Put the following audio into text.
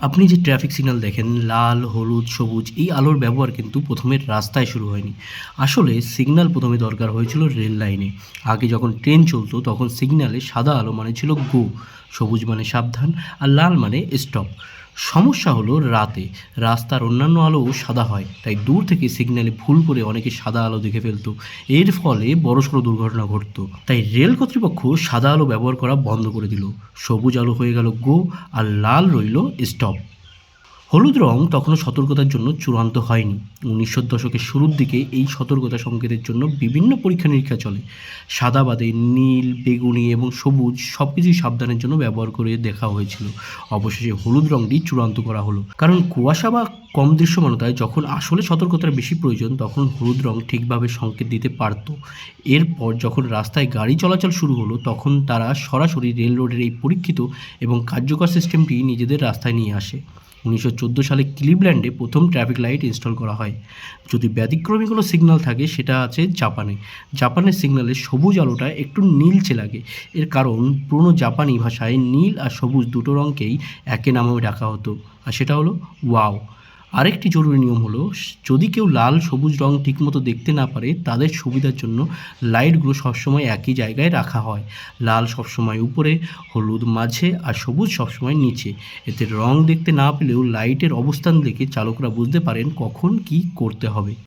আপনি যে traffic signal দেখেন, লাল, হলুদ, সবুজ, এই আলোর ব্যবহার কিন্তু প্রথমে রাস্তায় শুরু হয়নি। আসলে সিগন্যাল প্রথমে দরকার হয়েছিল রেল লাইনে। আগে যখন ট্রেন চলতো, তখন সিগন্যালে সাদা আলো মানে ছিল গো। সবুজ মানে সাবধান, আর লাল মানে স্টপ সমস্যা হলো রাতে। রাস্তার অন্যান্য আলো সাদা হয়, তাই দূর থেকে সিগন্যালে ভুল করে অনেকে সাদা আলো দেখে ফেলতো। এর ফলে বড়সড় দুর্ঘটনা ঘটত। তাই রেল কর্তৃপক্ষ সাদা আলো ব্যবহার করা বন্ধ করে দিল। সবুজ আলো হয়ে গেল গো, আর লাল রইল স্টপ হলুদ রং তখনও সতর্কতার জন্য চূড়ান্ত হয়নি। উনিশশো দশকের শুরুর দিকে এই সতর্কতা সংকেতের জন্য বিভিন্ন পরীক্ষা নিরীক্ষা চলে। সাদা বাদে নীল, বেগুনি এবং সবুজ সব কিছুই সাবধানের জন্য ব্যবহার করে দেখা হয়েছিল। অবশেষে হলুদ রংটি চূড়ান্ত করা হলো। কারণ কুয়াশা বা কম দৃশ্যমানতায় যখন আসলে সতর্কতার বেশি প্রয়োজন, তখন হলুদ রং ঠিকভাবে সংকেত দিতে পারত। এরপর যখন রাস্তায় গাড়ি চলাচল শুরু হলো, তখন তারা সরাসরি রেল রোডের এই পরীক্ষিত এবং কার্যকর সিস্টেমটি নিজেদের রাস্তায় নিয়ে আসে। উনিশশো চোদ্দ সালে ক্লিভল্যান্ডে প্রথম ট্রাফিক লাইট ইনস্টল করা হয়। যদি ব্যতিক্রমী কোনো সিগনাল থাকে, সেটা আছে জাপানে। জাপানের সিগনালে সবুজ আলোটা একটু নীলচে লাগে। এর কারণ, পুরনো জাপানি ভাষায় নীল আর সবুজ দুটো রঙকেই একে নামে ডাকা হতো। আর সেটা হলো ওয়াও। আরেকটি জরুরি নিয়ম হলো, যদি কেউ লাল সবুজ রং ঠিকমতো দেখতে না পারে, তাদের সুবিধার জন্য লাইটগুলো সবসময় একই জায়গায় রাখা হয়। লাল সবসময় উপরে, হলুদ মাঝে আর সবুজ সবসময় নিচে। এতে রং দেখতে না পেলেও লাইটের অবস্থান দেখে চালকরা বুঝতে পারেন কখন কী করতে হবে।